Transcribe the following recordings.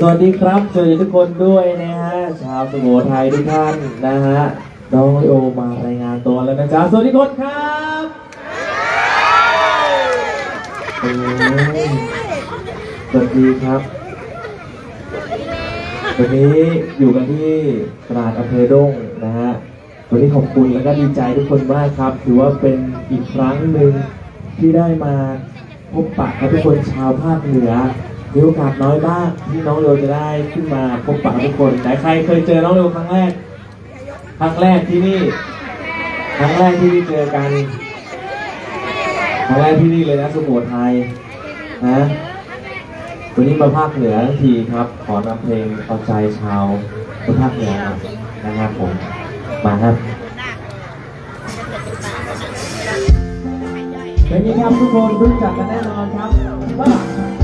สวัสดีครับสวัสดีทุกคนด้วยนะฮะชาวสุโขทัยทุกท่านนะฮะน้องโอมารายงานตัวแล้วนะจ๊ะสวัสดีทุกคนครับสวัสดีครับ วันนี้อยู่กันที่ตลาดอำเภอดงนะฮะวันนี้ขอบคุณแล้วก็ดีใจทุกคนมากครับ ถือว่าเป็นอีกครั้งหนึ่งที่ได้มาพบปะกับทุกคนชาวภาคเหนือ มีโอกาสน้อยมากที่น้องเร็วจะได้ขึ้นมาพบปะทุกคนไหนใครเคยเจอน้องเร็วครั้งแรก ครั้งแรกที่นี่ ครั้งแรกที่นี่เจอกัน ครั้งแรกที่นี่เลยนะสุโขทัยนะวันนี้มาภาคเหนือทีครับ ขอนำเพลงเอาใจชาวภาคเหนือนะครับผม มาครับเป็นยังครับทุกคนรู้จักกันแน่นอนครับ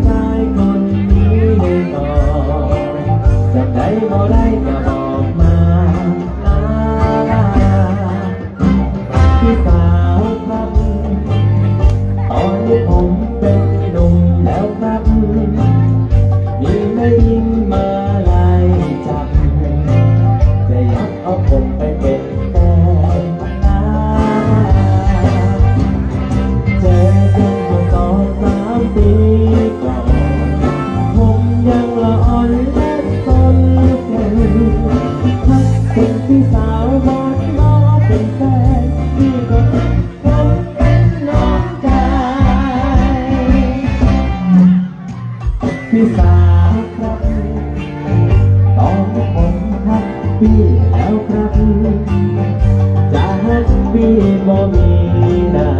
Molai ปีแล้วครับ จะแฮปปี้บ่มีนา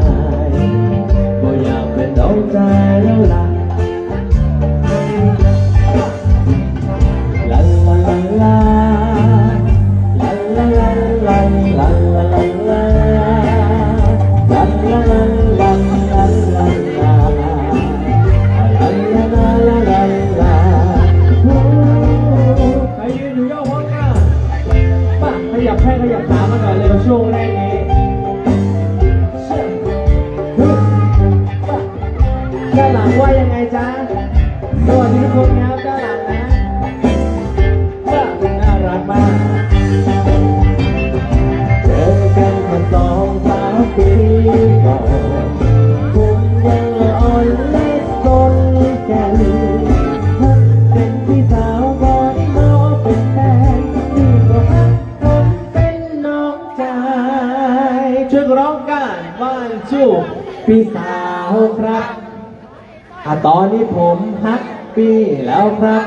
ยบ่อยากเป็นดอกใจแล้วล่ะ ว่ายังไงจ๊ะสวัสดีทุกคนนะครับด้าหลังนะน่ารักมากเจอกันมาสองสามปีก่อนผมยังอ่อนเล็กสนกันเป็นพี่สาวก่อนเาเป็นแฟนนี่ก็พัเป็นน้องชายช่วยร้องกันว่านชู่พี่สาวครับ อะตอนนี้ผมฮักปี้แล้วครับ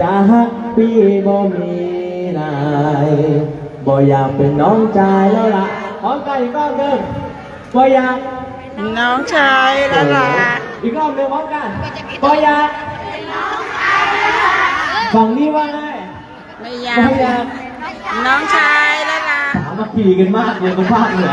จะฮักปี้บ่มีนายบ่อยากเป็นน้องชายแล้วล่ะพร้อมกันอีกรอบหนึ่งบ่อยากน้องชายแล้วล่ะอีกรอบหนึ่งพร้อมกันบ่อยากฝั่งนี้ว่าไงไม่อยากอยน้องชายแล้วล่ะ สามัคคีกันมากเลยคนภาคเหนือ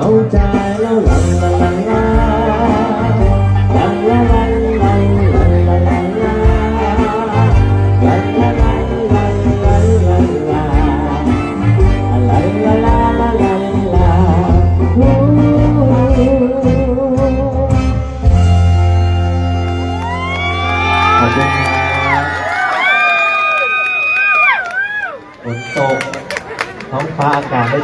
no time. คุณครับฝนตกท้องฟ้าอากาศได้